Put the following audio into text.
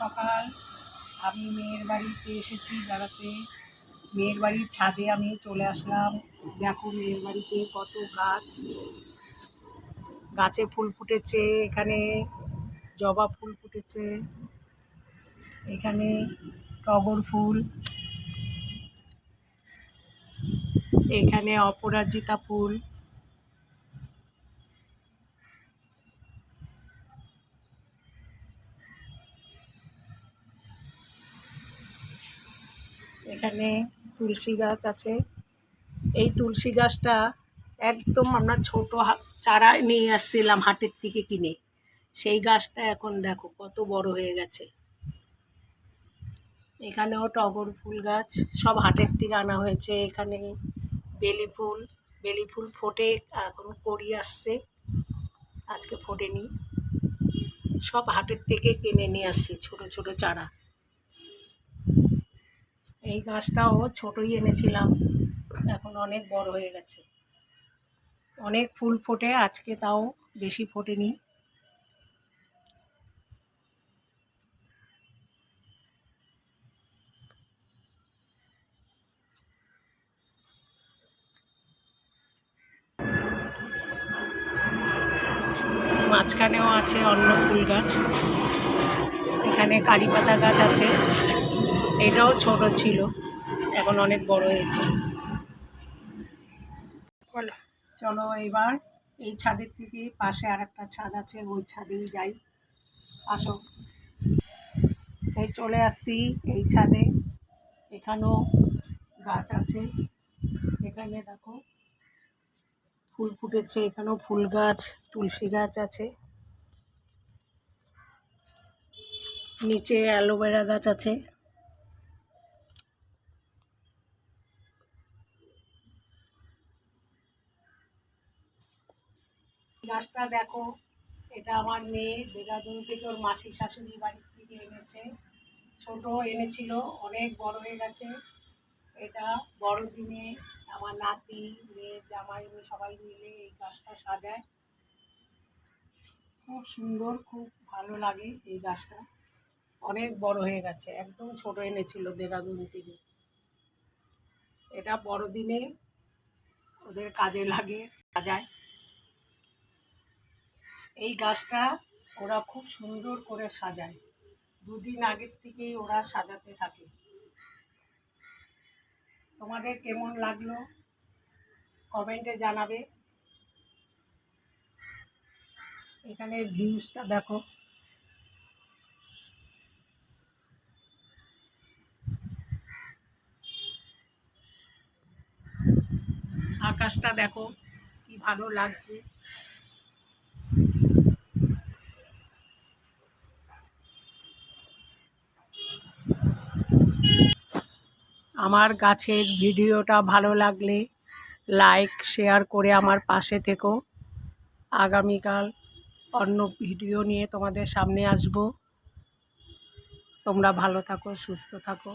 সকাল। আমি মেয়ের বাড়িতে এসেছি বেড়াতে। মেয়ের বাড়ির ছাদে আমি চলে আসলাম। দেখো মেয়ের বাড়িতে কত গাছ। গাছে ফুল ফুটেছে, এখানে জবা ফুল ফুটেছে, এখানে টগর ফুল, এখানে অপরাজিতা ফুল। এখানে তুলসী গাছ আছে। এই তুলসী গাছটা একদম আমরা ছোট চারা নিয়ে আসছিলাম হাটের থেকে কিনে। সেই গাছটা এখন দেখো কত বড় হয়ে গেছে। এখানেও টগর ফুল গাছ, সব হাটের থেকে আনা হয়েছে। এখানে বেলি ফুল বেলি ফুল ফোটে, এখন কড়ি আসছে। আজকে ফোটেনি। সব হাটের থেকে কিনে নিয়ে আসছি ছোট ছোট চারা। এই গাছটাও ছোটই এনেছিলাম। এখন অনেক বড় হয়ে গেছে। অনেক ফুল ফোটে, আজকে তাও বেশি ফোটেনি। মাঝখানেও আছে অন্য ফুল গাছ। এখানে কারি পাতা গাছ আছে। এটাও ছোট ছিল, এখন অনেক বড় হয়েছে। বলো। চলো এবার এই ছাদের থেকে পাশে আর একটা ছাদ আছে, ওই ছাদেই যাই। আসো। এই চলে আসছি এই ছাদে। এখানেও গাছ আছে। এখানে দেখো ফুল ফুটেছে, এখানেও ফুল গাছ, তুলসী গাছ আছে। নিচে অ্যালোভেরা গাছ আছে। গাছটা দেখো, এটা আমার মেয়ে, দেরাদুন থেকে ওর মাসি শাশুড়ি বাড়ি থেকে এনেছে। ছোট এনেছিল, অনেক বড় হয়ে গেছে। এটা বড়দিনে আমার নাতি, মেয়ে, জামাই সবাই মিলে এই গাছটা সাজায়। খুব সুন্দর, খুব ভালো লাগে এই গাছটা। অনেক বড় হয়ে গেছে, একদম ছোট এনেছিল দেরাদুন থেকে। এটা বড়দিনে ওদের কাজে লাগে, সাজায়। এই গাছটা ওরা খুব সুন্দর করে সাজায়। দুদিন আগের থেকেই ওরা সাজাতে থাকে। তোমাদের কেমন লাগল? কমেন্টে জানাবে। এখানে ভিউজটা দেখো। আকাশটা দেখো, কি ভালো লাগছে। আমার গাছের ভিডিওটা ভালো লাগলে লাইক, শেয়ার করে আমার পাশে থেকো আগামীকাল অন্য ভিডিও নিয়ে তোমাদের সামনে আসব তোমরা ভালো থাকো, সুস্থ থাকো।